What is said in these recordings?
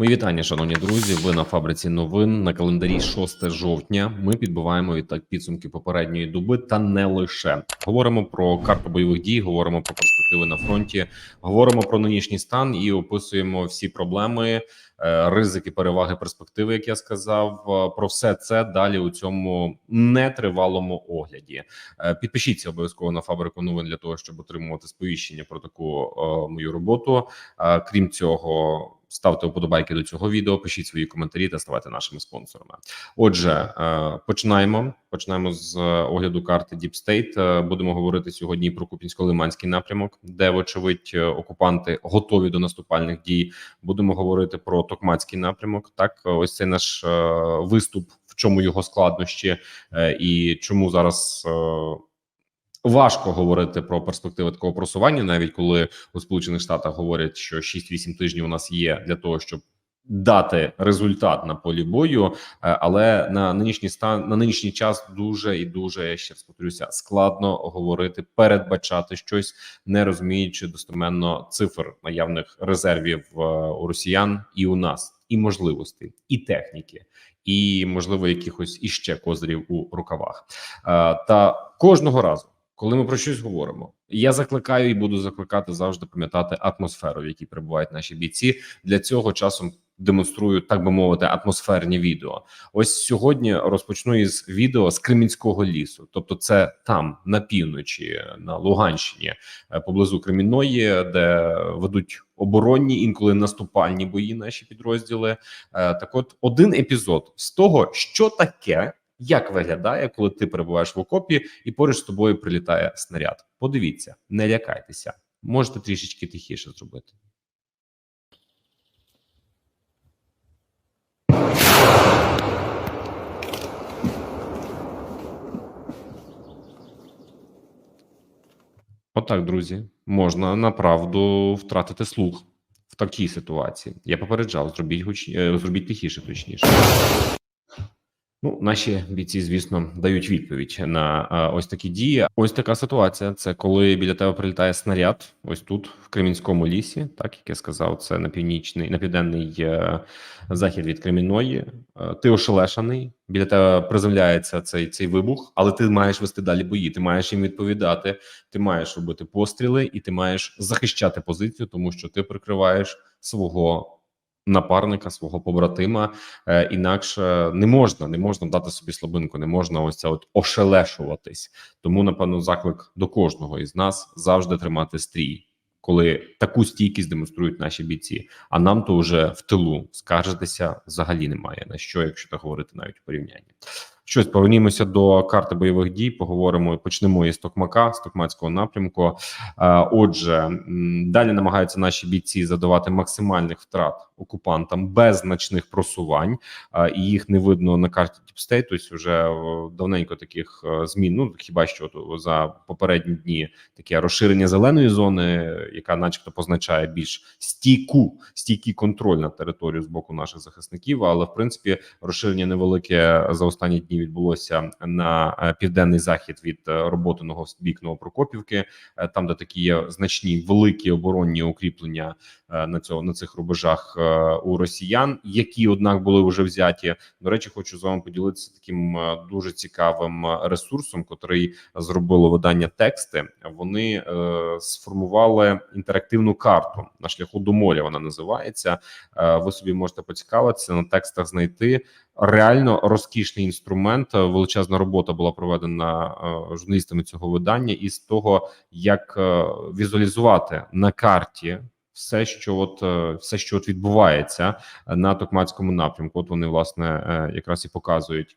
Мої вітання, шановні друзі. Ви на фабриці новин на календарі 6 жовтня. Ми підбиваємо відтак підсумки попередньої доби, та не лише говоримо про карту бойових дій, говоримо про перспективи на фронті, говоримо про нинішній стан і описуємо всі проблеми, е, ризики, переваги, перспективи. Як я сказав, Е, про все це далі у цьому нетривалому огляді. Е, Підпишіться обов'язково на фабрику новин для того, щоб отримувати сповіщення про таку мою роботу. Крім цього. Ставте вподобайки до цього відео, пишіть свої коментарі та ставайте нашими спонсорами. Отже, е, починаємо. Починаємо з е, огляду карти Deep State. Е, Будемо говорити сьогодні про Купінсько-Лиманський напрямок, де, вочевидь, окупанти готові до наступальних дій. Будемо говорити про Токмацький напрямок. Так, ось цей наш виступ, в чому його складнощі, і чому зараз. Важко говорити про перспективи такого просування, навіть коли у Сполучених Штатах говорять, що 6-8 тижнів у нас є для того, щоб дати результат на полі бою. Е, Але на нинішній стан на нинішній час дуже і дуже я ще раз повторюся, складно говорити, передбачати щось, не розуміючи достеменно цифр наявних резервів е, у росіян і у нас, і можливостей, і техніки. І можливо якихось іще козирів у рукавах, Е, та кожного разу, коли ми про щось говоримо, я закликаю і буду закликати завжди пам'ятати атмосферу, в якій перебувають наші бійці. Для цього часом демонструю, так би мовити, атмосферні відео. Ось сьогодні розпочну із відео з Кремінського лісу, тобто це там на півночі, на Луганщині, е, поблизу Кремінної, де ведуть оборонні інколи наступальні бої. Наші підрозділи. Е, Так, от один епізод з того, що таке. Як виглядає, коли ти перебуваєш в окопі і поруч з тобою прилітає снаряд? Подивіться, не лякайтеся, можете трішечки тихіше зробити. Отак, друзі, можна направду втратити слух в такій ситуації. Я попереджав, зробіть гуч... е, зробіть тихіше, точніше. Ну, наші бійці, звісно, дають відповідь на ось такі дії. Ось така ситуація. Це коли біля тебе прилітає снаряд, ось тут, в Кремінському лісі, так як я сказав, це на північний, на південний е, захід від Кремінної. Е, ти ошелешений, біля тебе приземляється цей цей вибух, але ти маєш вести далі бої. Ти маєш їм відповідати, ти маєш робити постріли, і ти маєш захищати позицію, тому що ти прикриваєш свого напарника, свого побратима. Е, інакше не можна, не можна дати собі слабинку, не можна ось це от ошелешуватись. Тому, напевно, заклик до кожного із нас завжди тримати стрій. Коли таку стійкість демонструють наші бійці, а нам то вже в тилу скаржитися взагалі немає на що, якщо так говорити навіть у порівнянні. Щось повернімося до карти бойових дій. Поговоримо почнемо із Токмака, з Токмацького напрямку. Е, Отже, далі намагаються наші бійці задавати максимальних втрат окупантам без значних просувань, е, і їх не видно на карті Діпстейт. Тобто вже е, давненько таких змін. Ну хіба що за попередні дні таке розширення зеленої зони, яка, начебто, позначає більш стійку, стійкий контроль над територією з боку наших захисників. Але в принципі розширення невелике за останні дні відбулося на е, південний захід від е, роботиного бік Новопрокопівки, е, там де такі є значні великі оборонні укріплення на цього на цих рубежах у росіян, які однак були вже взяті. До речі, хочу з вами поділитися таким дуже цікавим ресурсом, котрий зробило видання тексти. Вони сформували інтерактивну карту на шляху до моря. Вона називається. Е, ви собі можете поцікавитися на текстах, знайти реально розкішний інструмент. Величезна робота була проведена е, журналістами цього видання, із того, як е, візуалізувати на карті. Все, що от все, що от відбувається на Токмацькому напрямку, от вони власне якраз і показують,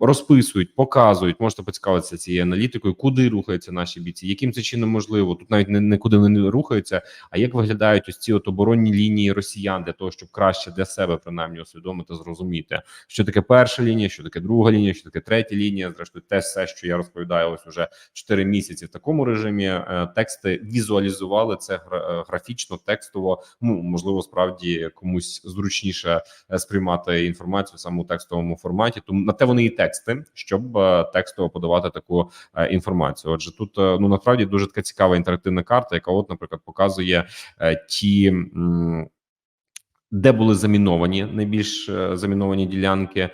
розписують, показують. Можете поцікавитися цією аналітикою, куди рухаються наші бійці, яким це чином можливо. Тут навіть не, не куди вони не рухаються, а як виглядають ось ці от оборонні лінії росіян для того, щоб краще для себе принаймні усвідомити, зрозуміти, що таке перша лінія, що таке друга лінія, що таке третя лінія. Зрештою, те все, що я розповідаю, ось уже 4 місяці в такому режимі. е, Тексти візуалізували це е, графічно, текстово. Ну можливо, справді комусь зручніше е, сприймати інформацію саме у текстовому форматі. Тому на те вони і тексти, щоб е, текстово подавати таку е, інформацію. Отже, тут е, ну насправді дуже така цікава інтерактивна карта, яка, от, наприклад, показує ті. де були заміновані найбільш заміновані ділянки,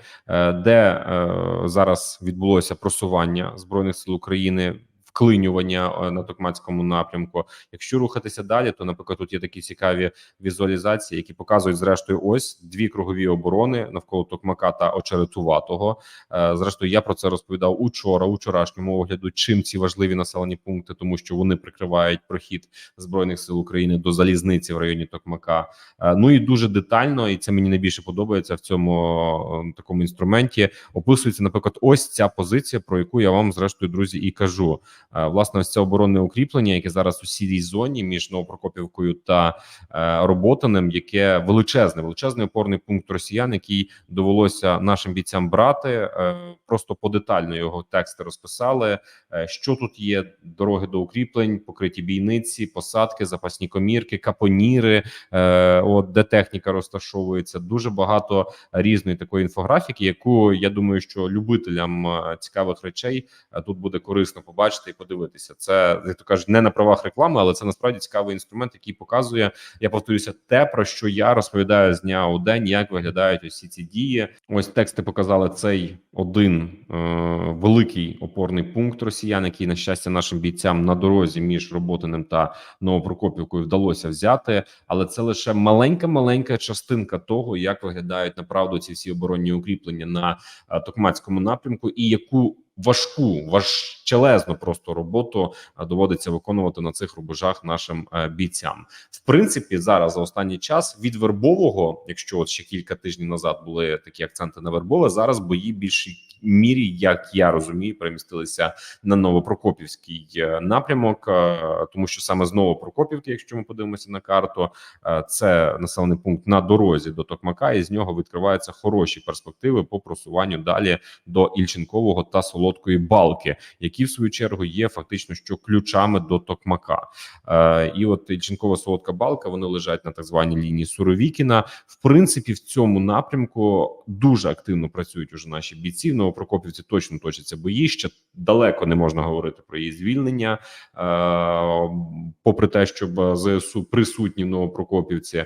де е, зараз відбулося просування збройних сил України. Вклинювання е, на токмацькому напрямку. Якщо рухатися далі, то наприклад тут є такі цікаві візуалізації, які показують зрештою ось дві кругові оборони навколо Токмака та Очеретуватого. Е, Зрештою, я про це розповідав учора, у вчорашньому огляду. Чим ці важливі населені пункти, тому що вони прикривають прохід збройних сил України до залізниці в районі Токмака. Е, Ну і дуже детально, і це мені найбільше подобається в цьому такому інструменті. Описується, наприклад, ось ця позиція, про яку я вам зрештою, друзі, і кажу. Е, Власне, ось це оборонне укріплення, яке зараз у сірій зоні між Новопрокопівкою та е, Роботиним, яке величезне, величезний опорний пункт росіян, який довелося нашим бійцям брати. Е, Просто подетально його тексти розписали. Що тут є: дороги до укріплень, покриті бійниці, посадки, запасні комірки, капоніри. От де техніка розташовується. Дуже багато різної такої інфографіки, яку я думаю, що любителям цікавих речей тут буде корисно побачити подивитися. Це як то кажуть, не на правах реклами, але це насправді цікавий інструмент, який показує. Я повторюся, те про що я розповідаю з дня у день, як виглядають усі ці дії. Ось тексти показали цей один е, великий опорний пункт росіян, який на щастя нашим бійцям на дорозі між Роботиним та Новопрокопівкою вдалося взяти. Але це лише маленька маленька частинка того, як виглядають направду ці всі оборонні укріплення на е, Токмацькому напрямку, і яку важку, важчелезну просто роботу е, доводиться виконувати на цих рубежах нашим е, бійцям. В принципі, зараз за останній час від вербового, якщо от ще кілька тижнів назад були такі акценти на вербове, зараз бої більшій мірі, як я розумію, перемістилися на Новопрокопівський е, напрямок, е, тому що саме з Новопрокопівки, якщо ми подивимося на карту, е, це населений пункт на дорозі до Токмака, і з нього відкриваються хороші перспективи по просуванню далі до Ільченкового та Солодкої балки, які в свою чергу є фактично що ключами до Токмака. І от Ільченкова Солодка балка вони лежать на так званій лінії Суровікіна. В принципі, в цьому напрямку дуже активно працюють уже наші бійці. Новопрокопівці точно точаться бої. Ще далеко не можна говорити про її звільнення, е, попри те, що ЗСУ присутні в Новопрокопівці.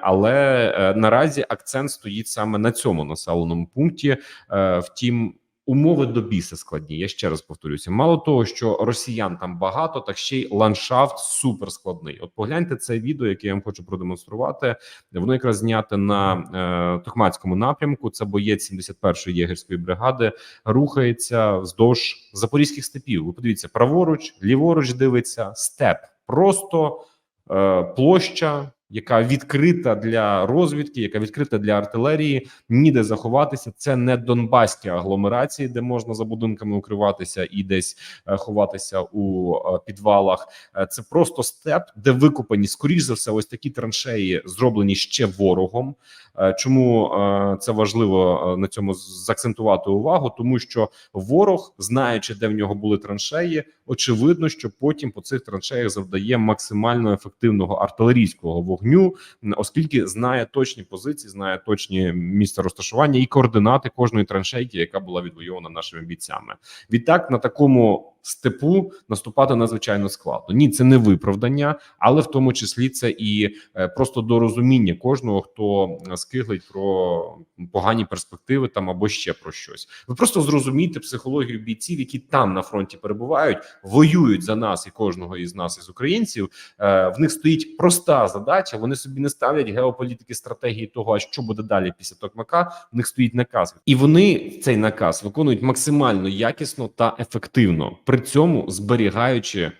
Але е, наразі акцент стоїть саме на цьому населеному пункті. Е, Втім. Умови до біса складні. Я ще раз повторюся. Мало того, що росіян там багато, так ще й ландшафт супер складний. От погляньте це відео, яке я вам хочу продемонструвати. Воно якраз знято на е, Токмацькому напрямку. Це боєць 71-ї єгерської бригади, рухається вздовж запорізьких степів. Ви подивіться, праворуч, ліворуч дивиться степ, просто е, площа яка відкрита для розвідки, яка відкрита для артилерії, ніде заховатися. Це не донбаські агломерації, де можна за будинками укриватися і десь е, ховатися у е, підвалах. Е, Це просто степ, де викопані скоріш за все, ось такі траншеї зроблені ще ворогом. Е, Чому е, це важливо е, на цьому заакцентувати увагу? Тому що ворог, знаючи, де в нього були траншеї, очевидно, що потім по цих траншеях завдає максимально ефективного артилерійського вогню, оскільки знає точні позиції, знає точні місця розташування і координати кожної траншейки, яка була відвоювана нашими бійцями. Відтак на такому степу наступати надзвичайно складно. Ні, це не виправдання, але в тому числі це і е, просто до розуміння кожного, хто е, скиглить про погані перспективи там або ще про щось. Ви просто зрозумієте психологію бійців, які там на фронті перебувають, воюють за нас і кожного із нас, із українців. Е, В них стоїть проста задача. Вони собі не ставлять геополітики стратегії того, а що буде далі після Токмака. В них стоїть наказ, і вони цей наказ виконують максимально якісно та ефективно, при цьому зберігаючи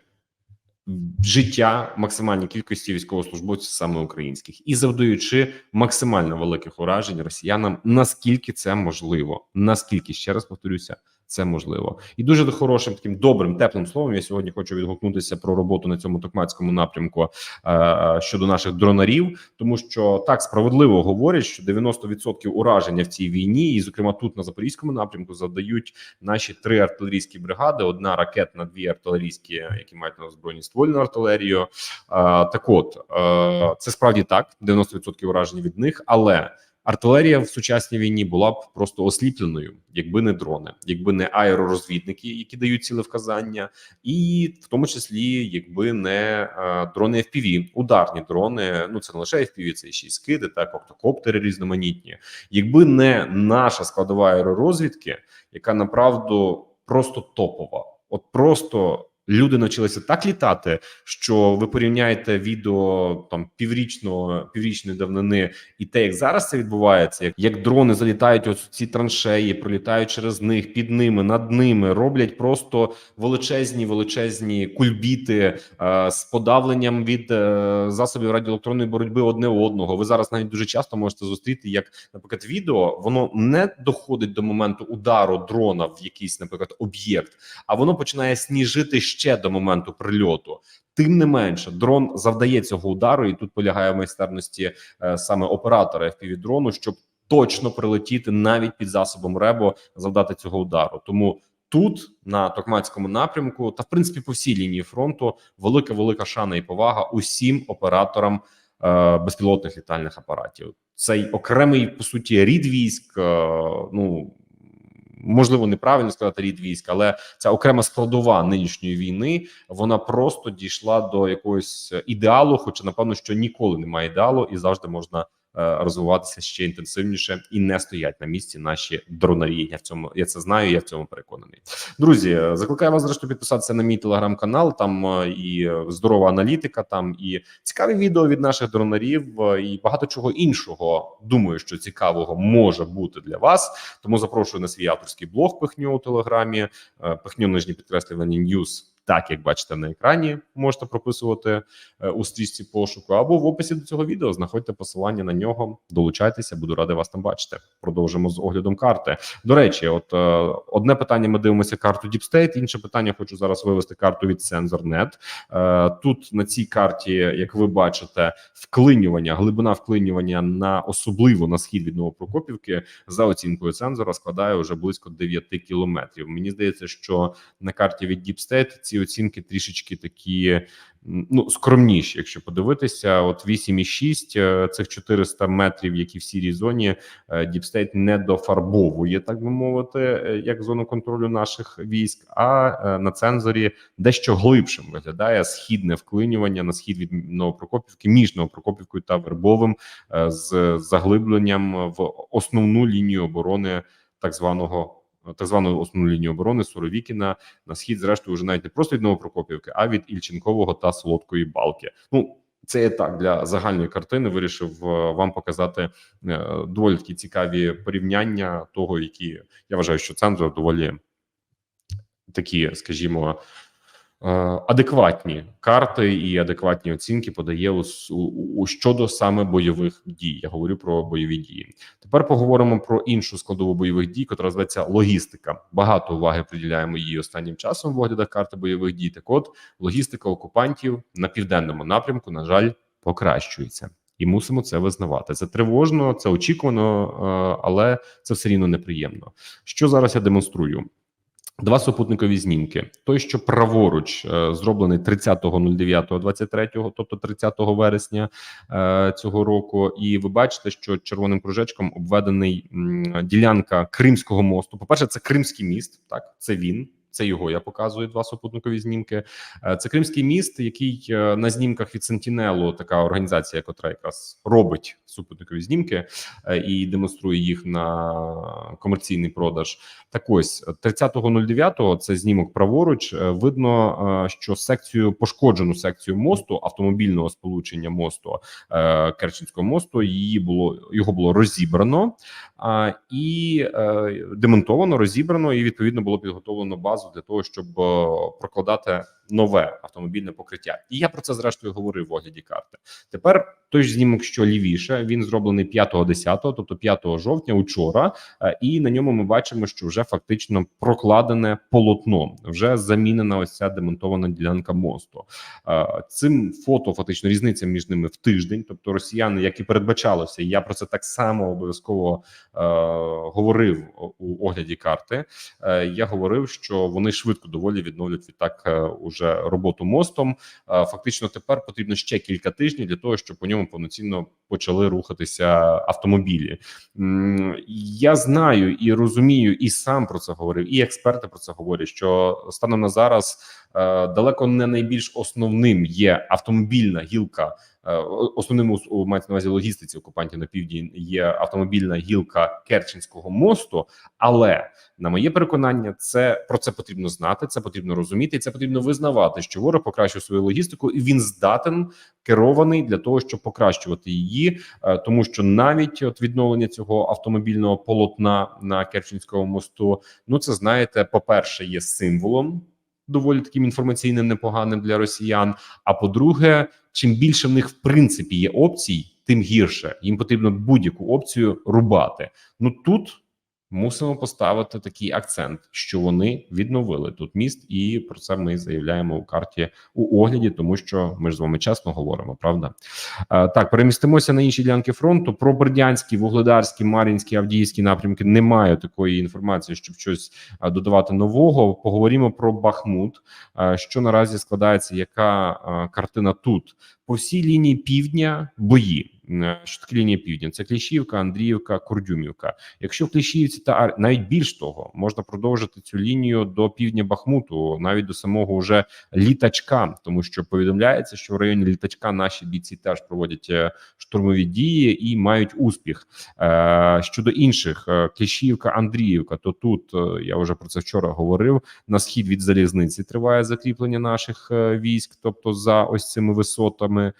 життя максимальній кількості військовослужбовців саме українських і завдаючи максимально великих уражень росіянам, наскільки це можливо, наскільки ще раз повторюся. Це можливо, і дуже хорошим таким добрим теплим словом. Я сьогодні хочу відгукнутися про роботу на цьому токмацькому напрямку е, щодо наших дронарів, тому що так справедливо говорять, що 90% ураження в цій війні, і зокрема тут на запорізькому напрямку, завдають наші три артилерійські бригади: одна ракетна, дві артилерійські, які мають на озброєнні ствольну артилерію. Е, так, от е, це справді так: 90% уражень від них, але артилерія в сучасній війні була б просто осліпленою, якби не дрони, якби не аеророзвідники, які дають цілевказання, і в тому числі, якби не е, дрони FPV, ударні дрони. Ну це не лише FPV, це ще й скиди, так оптокоптери різноманітні. Якби не наша складова аеророзвідки, яка направду просто топова, от просто. Люди навчилися так літати, що ви порівняєте відео там піврічного піврічної давнини і те, як зараз це відбувається, як, як дрони залітають ось ці траншеї, пролітають через них, під ними, над ними, роблять просто величезні, величезні кульбіти е, з подавленням від е, засобів радіоелектронної боротьби одне одного. Ви зараз навіть дуже часто можете зустріти, як, наприклад, відео воно не доходить до моменту удару дрона в якийсь, наприклад, об'єкт, а воно починає сніжити ще до моменту прильоту. Тим не менше, дрон завдає цього удару, і тут полягає в майстерності е, саме оператора fpv дрону, щоб точно прилетіти навіть під засобом РЕБО, завдати цього удару. Тому тут на Токмацькому напрямку, та в принципі по всій лінії фронту, велика велика шана і повага усім операторам е, безпілотних літальних апаратів. Цей окремий по суті рід військ. е, ну можливо неправильно сказати рід військ, але ця окрема складова нинішньої війни вона просто дійшла до якогось ідеалу. Хоча напевно, що ніколи немає ідеалу, і завжди можна. Е, Розвиватися ще інтенсивніше і не стоять на місці наші дронарі. Я в цьому я це знаю. Я в цьому переконаний. Друзі, е, закликаю вас зрештою підписатися на мій телеграм-канал. Там е, і здорова аналітика, там і цікаві відео від наших дронарів, і багато чого іншого. Думаю, що цікавого може бути для вас. Тому запрошую на свій авторський блог пихню у телеграмі, пихню нижні підкреслювання Ньюс. Так, як бачите на екрані, можете прописувати е, у стрічці пошуку, або в описі до цього відео знаходьте посилання на нього. Долучайтеся, буду радий вас там бачити. Продовжимо з оглядом карти. До речі, от е, одне питання: ми дивимося карту Deep State, інше питання хочу зараз вивести карту від SensorNet. Е, Тут на цій карті, як ви бачите, вклинювання, глибина вклинювання на особливо на схід від Новопрокопівки за оцінкою сенсора складає вже близько 9 кілометрів. Мені здається, що на карті від Deep State ці оцінки трішечки такі ну скромніші. Якщо подивитися, от 8,6 е, цих 400 метрів, які в сірій зоні State не дофарбовує, так би мовити, е, як зону контролю наших військ. А е, на цензорі дещо глибшим виглядає східне вклинювання на схід від Новопрокопівки між Новопрокопівкою та Вербовим з заглибленням в основну лінію оборони так званого. Так звану основну лінію оборони Суровікіна на схід, зрештою, вже навіть не просто від Новопрокопівки, а від Ільченкового та Солодкої балки. Ну це я так для загальної картини. Вирішив е, вам показати е, доволі такі цікаві порівняння того, які я вважаю, що центр доволі такі, скажімо, е, адекватні карти і адекватні оцінки подає у, у, у щодо саме бойових дій. Я говорю про бойові дії. Тепер поговоримо про іншу складову бойових дій, яка називається логістика. Багато уваги приділяємо їй останнім часом в оглядах карти бойових дій. Так, от логістика окупантів на південному напрямку, на жаль, покращується. І мусимо це визнавати. Це тривожно, це очікувано, е, але це все рівно неприємно. Що зараз я демонструю? Два супутникові знімки. Той, що праворуч е, зроблений 30.09.23, тобто 30 вересня е, цього року, і ви бачите, що червоним кружечком обведений ділянка Кримського мосту. По перше, це Кримський міст. Так, це він. Це його я показую два супутникові знімки. Е, Це Кримський міст, який е, на знімках від Сентінелу, така організація, яка якраз робить супутникові знімки е, і демонструє їх на комерційний продаж. Так ось 30.09 це знімок праворуч. Видно, що секцію пошкоджену секцію мосту автомобільного сполучення мосту Керченського мосту. Її було його було розібрано і демонтовано, розібрано, і відповідно було підготовлено базу для того, щоб е, прокладати нове автомобільне покриття. І я про це зрештою говорив в огляді карти. Тепер той ж знімок, що лівіше, він зроблений 5.10, тобто 5 жовтня, учора, е, і на ньому ми бачимо, що вже фактично прокладене полотно, вже замінена ось ця демонтована ділянка мосту. Е, Цим фото фактично різниця між ними в тиждень. Тобто, росіяни, як і передбачалося, я про це так само обов'язково е, говорив у огляді карти. Е, я говорив, що вони швидко доволі відновлять відтак е, уже вже роботу мостом. Фактично, тепер потрібно ще кілька тижнів для того, щоб по ньому повноцінно почали рухатися автомобілі. Я знаю і розумію, і сам про це говорив, і експерти про це говорять. Що станом на зараз далеко не найбільш основним є автомобільна гілка. е, Основним у- мається на увазі логістиці окупантів на півдні є автомобільна гілка Керченського мосту. Але на моє переконання, це про це потрібно знати, це потрібно розуміти, це потрібно визнавати, що ворог покращив свою логістику, і він здатен керований для того, щоб покращувати її, Е, тому що навіть от відновлення цього автомобільного полотна на Керченському мосту, ну це знаєте, по перше, є символом. Доволі таким інформаційним непоганим для росіян. А по-друге, чим більше в них в принципі є опцій, тим гірше їм потрібно будь-яку опцію рубати. Ну тут мусимо поставити такий акцент, що вони відновили тут міст, і про це ми заявляємо у карті у огляді, тому що ми ж з вами чесно говоримо, правда? Так, перемістимося на інші ділянки фронту. Про Бердянський, Вугледарський, Мар'їнський, Авдіївський напрямки немає такої інформації, щоб щось додавати нового. Поговоримо про Бахмут. Що наразі складається, яка картина тут по всій лінії півдня бої. Е, Що таке лінія півдня? Це Кліщівка, Андріївка, Курдюмівка. Якщо в Кліщівці та навіть більш того, можна продовжити цю лінію до півдня Бахмуту, навіть до самого уже літачка, тому що повідомляється, що в районі літачка наші бійці теж проводять е, штурмові дії і мають успіх. Е, Щодо інших Кліщівка, Андріївка, то тут я вже про це вчора говорив. На схід від залізниці триває закріплення наших військ, тобто за ось цими висотами,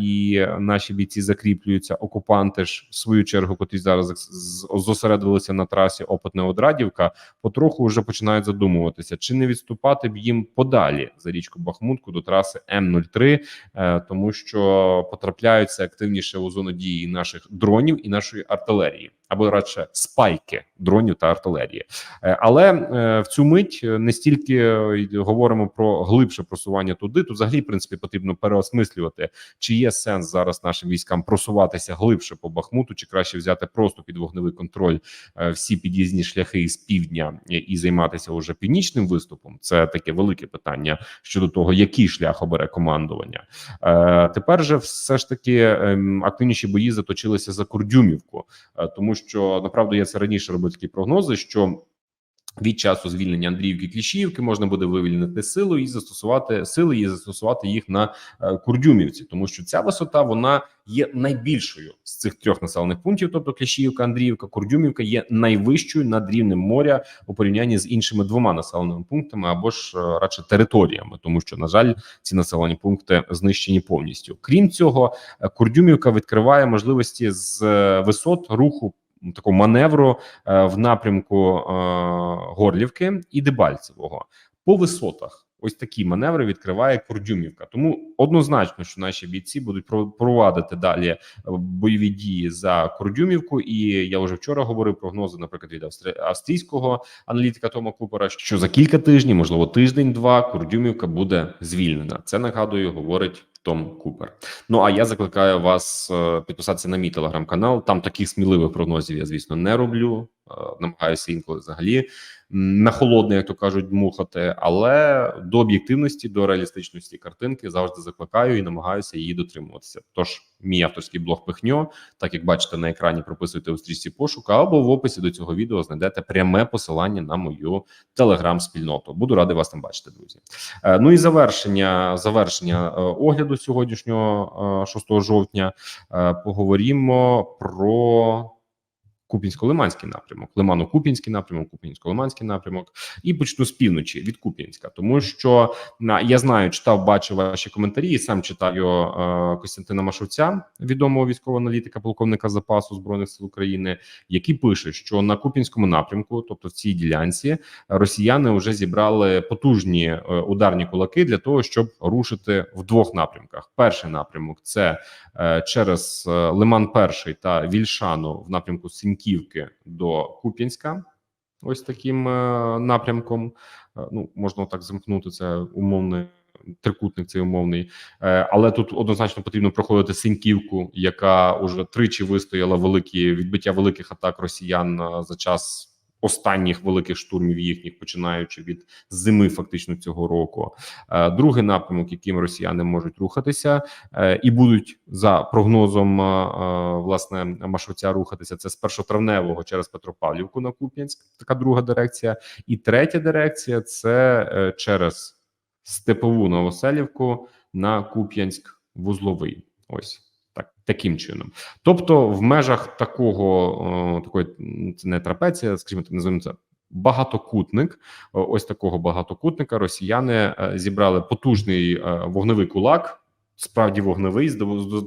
і наші бійці закріплюються. Окупанти ж в свою чергу, котрі зараз зосередилися на трасі Опитне Одрадівка, потроху вже починають задумуватися, чи не відступати б їм подалі за річку Бахмутку до траси М03, е, тому що потрапляються активніше у зону дії наших дронів і нашої артилерії, або радше спайки дронів та артилерії. Е, Але е, в цю мить е, не стільки говоримо про глибше просування туди. Тут взагалі в принципі потрібно переосмислювати, чи є сенс зараз нашим військам просуватися глибше по Бахмуту, чи краще взяти просто під вогневий контроль всі під'їзні шляхи з півдня і займатися уже північним виступом. Це таке велике питання щодо того, який шлях обере командування. Тепер же все ж таки ем, активніші бої заточилися за Курдюмівку, тому що направду я це раніше робив такі прогнози, що. Від часу звільнення Андріївки Кліщіївки можна буде вивільнити силу і застосувати сили і застосувати їх на е, Курдюмівці, тому що ця висота вона є найбільшою з цих трьох населених пунктів. Тобто Кліщіївка, Андріївка, Курдюмівка є найвищою над рівнем моря у порівнянні з іншими двома населеними пунктами або ж е, радше територіями, тому що на жаль, ці населені пункти знищені повністю. Крім цього, е, Курдюмівка відкриває можливості з висот руху такого маневру е, в напрямку е, Горлівки і Дебальцевого по висотах. Ось такі маневри відкриває Курдюмівка. Тому однозначно, що наші бійці будуть про- провадити далі е, бойові дії за Курдюмівку. І я вже вчора говорив прогнози, наприклад, від австрійського аналітика Тома Купера, що за кілька тижнів, можливо, тиждень-два, Курдюмівка буде звільнена. Це нагадую, говорить Том Купер. Ну а я закликаю вас е, підписатися на мій телеграм-канал. Там таких сміливих прогнозів я, звісно, не роблю. Е, Намагаюся інколи взагалі на холодне, як то кажуть, дмухати. Але до об'єктивності, до реалістичності картинки завжди закликаю і намагаюся її дотримуватися. Тож, мій авторський блог пихньо, так як бачите на екрані, прописуйте у стрічці пошуку, або в описі до цього відео знайдете пряме посилання на мою телеграм-спільноту. Буду радий вас там бачити, друзі. Е, Ну і завершення завершення е, огляду сьогоднішнього е, 6 жовтня. Е, Поговоримо про. Купінсько-Лиманський напрямок, Лимано-Купінський напрямок, Купінсько-Лиманський напрямок, і почну з півночі від Куп'янська, тому що на я знаю, читав, бачив ваші коментарі. і Сам читаю е, Костянтина Машовця, відомого військового аналітика, полковника запасу збройних сил України, який пише, що на Купінському напрямку, тобто в цій ділянці, росіяни вже зібрали потужні е, ударні кулаки для того, щоб рушити в двох напрямках. Перший напрямок це е, через е, Лиман Перший та Вільшану в напрямку Сіньківки до Куп'янська. Ось таким е, напрямком. Е, Ну можна так замкнути це умовний трикутник, цей умовний, Е, але тут однозначно потрібно проходити Синьківку, яка уже тричі вистояла великі відбиття великих атак росіян за час останніх великих штурмів їхніх, починаючи від зими, фактично цього року. Е, Другий напрямок, яким росіяни можуть рухатися, е, і будуть за прогнозом е, власне маршрутця рухатися. Це з першотравневого через Петропавлівку на Куп'янськ. Така друга дирекція, і третя дирекція це через Степову Новоселівку на Куп'янськ вузловий. Ось таким чином. Тобто, в межах такого такої це не трапеція, скажімо, так називаємо це. Багатокутник, ось такого багатокутника. Росіяни е, зібрали потужний е, вогневий кулак. Справді вогневий з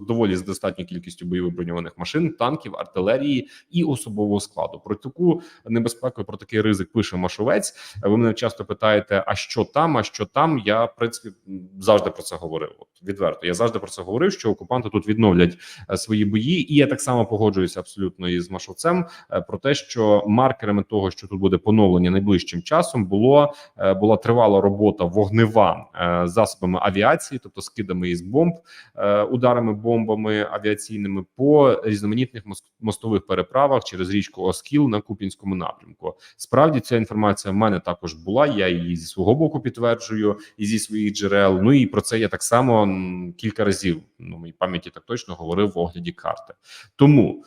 доволі з достатньою кількістю бойових броньованих машин, танків, артилерії і особового складу. Про таку небезпеку, про такий ризик пише Машовець. Ви мене часто питаєте: а що там? А що там? Я в принципі завжди про це говорив. От відверто. Я завжди про це говорив, що окупанти тут відновлять е, свої бої, і я так само погоджуюся абсолютно із Машовцем е, про те, що маркерами того, що тут буде поновлення найближчим часом, було е, була тривала робота вогнева засобами авіації, тобто скидами із бомб, е, ударами бомбами авіаційними по різноманітних мос- мостових переправах через річку Оскіл на Купінському напрямку. Справді ця інформація в мене також була. Я її зі свого боку підтверджую і зі своїх джерел. Ну і про це я так само кілька разів ну моїй пам'яті так точно говорив в огляді карти. Тому.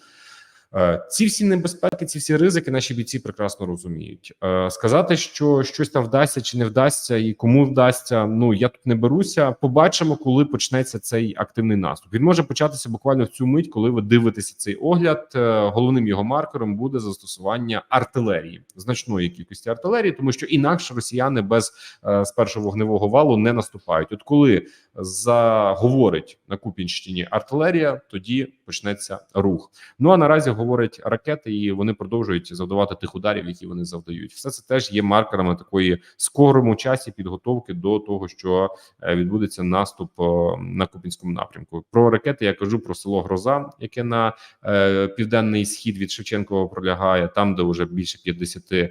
Е, Ці всі небезпеки, ці всі ризики наші бійці прекрасно розуміють. Е, Сказати, що щось там вдасться чи не вдасться, і кому вдасться. Ну я тут не беруся. Побачимо, коли почнеться цей активний наступ. Він може початися буквально в цю мить, коли ви дивитеся цей огляд. Е, Головним його маркером буде застосування артилерії, значної кількості артилерії, тому що інакше росіяни без е, вогневого валу не наступають. От коли заговорить на Купінщині артилерія, тоді почнеться рух. Ну а наразі говорять ракети, і вони продовжують завдавати тих ударів, які вони завдають. Все це теж є маркерами такої скорому часі підготовки до того, що е, відбудеться наступ е, на Купінському напрямку. Про ракети я кажу про село Гроза, яке на е, південний схід від Шевченкова пролягає, там де вже більше 50 е,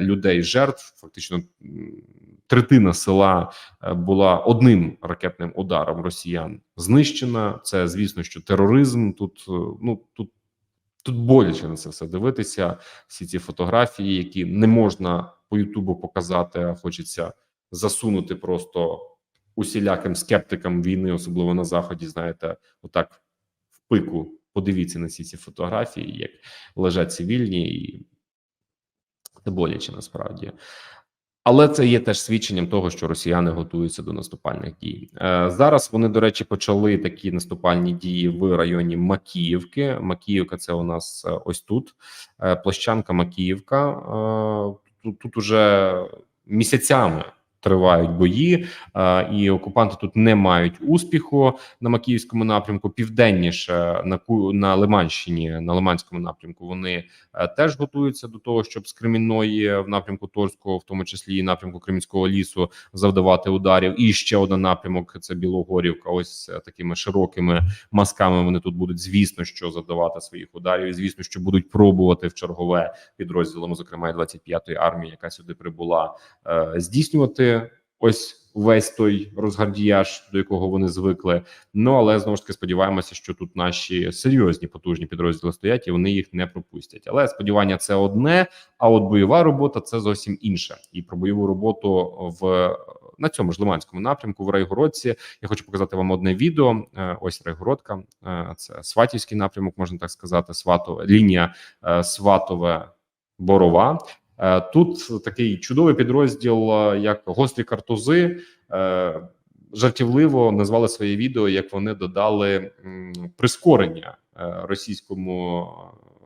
людей жертв, фактично. Третина села е, була одним ракетним ударом росіян знищена. Це звісно, що тероризм тут е, ну тут. Тут боляче на це все дивитися. Всі ці фотографії, які не можна по Ютубу показати, а хочеться засунути просто усіляким скептикам війни, особливо на заході. Знаєте, отак в пику. Подивіться на всі ці фотографії, як лежать цивільні, і це боляче насправді. Але це є теж свідченням того, що росіяни готуються до наступальних дій. Е, зараз вони, до речі, почали такі наступальні дії в районі Макіївки. Макіївка це у нас е, ось тут. Е, площанка Макіївка. Тут уже місяцями тривають бої, е, і окупанти тут не мають успіху на Макіївському напрямку. Південніше на на Лиманщині, на Лиманському напрямку. Вони е, теж готуються до того, щоб з Кремінної в напрямку Торського, в тому числі і напрямку Кремінського лісу, завдавати ударів. І ще один напрямок це Білогорівка. Ось е, такими широкими мазками вони тут будуть, звісно, що завдавати своїх ударів. І звісно, що будуть пробувати в чергове підрозділами, зокрема і 25-ї армії, яка сюди прибула, е, ось весь той розгардіяж, до якого вони звикли. Ну але знову ж таки сподіваємося, що тут наші серйозні потужні підрозділи стоять, і вони їх не пропустять. Але сподівання це одне. А от бойова робота це зовсім інше. І про бойову роботу в на цьому ж Лиманському напрямку в Райгородці. Я хочу показати вам одне відео. Е, Ось Райгородка, Е, це Сватівський напрямок, можна так сказати. Сватове лінія е, Сватове Борова. Е, Тут такий чудовий підрозділ, е, як гострі картузи. е, Жартівливо назвали своє відео, як вони додали прискорення російському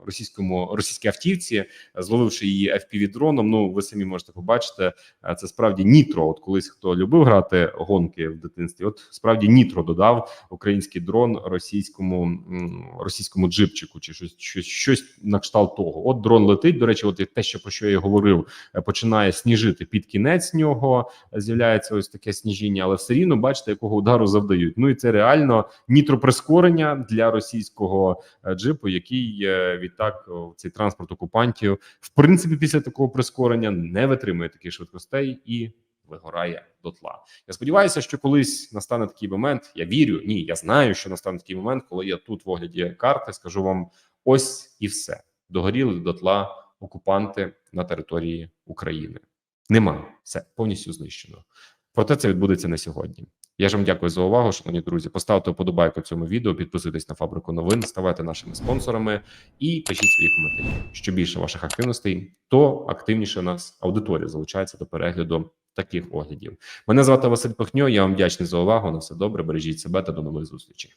російському російській автівці, зловивши її fpv дроном. Ну ви самі можете побачити, е, це справді нітро. От колись хто любив грати гонки в дитинстві, от справді нітро додав український дрон російському російському джипчику, чи щось щось щось на кшталт того. От дрон летить. До речі, от те, що про що я говорив, е, починає сніжити під кінець нього. е, З'являється ось таке сніжіння, але все рівно бачите, якого удару завдають. Ну і це реально нітроприскорення для російського джипу, який е, відтак цей транспорт окупантів, в принципі, після такого прискорення не витримує таких швидкостей і вигорає дотла. Я сподіваюся, що колись настане такий момент. Я вірю, ні, я знаю, що настане такий момент, коли я тут в огляді карти скажу вам ось і все. Догоріли дотла окупанти на території України. Нема все повністю знищено. Проте це відбудеться не сьогодні. Я ж вам дякую за увагу, шановні друзі. Поставте вподобайку цьому відео, підписуйтесь на фабрику новин, ставайте нашими спонсорами і пишіть свої коментарі. Що більше ваших активностей, то активніше у нас аудиторія залучається до перегляду таких оглядів. Мене звати Василь Пихньо. Я вам вдячний за увагу. На все добре. Бережіть себе та до нових зустрічей.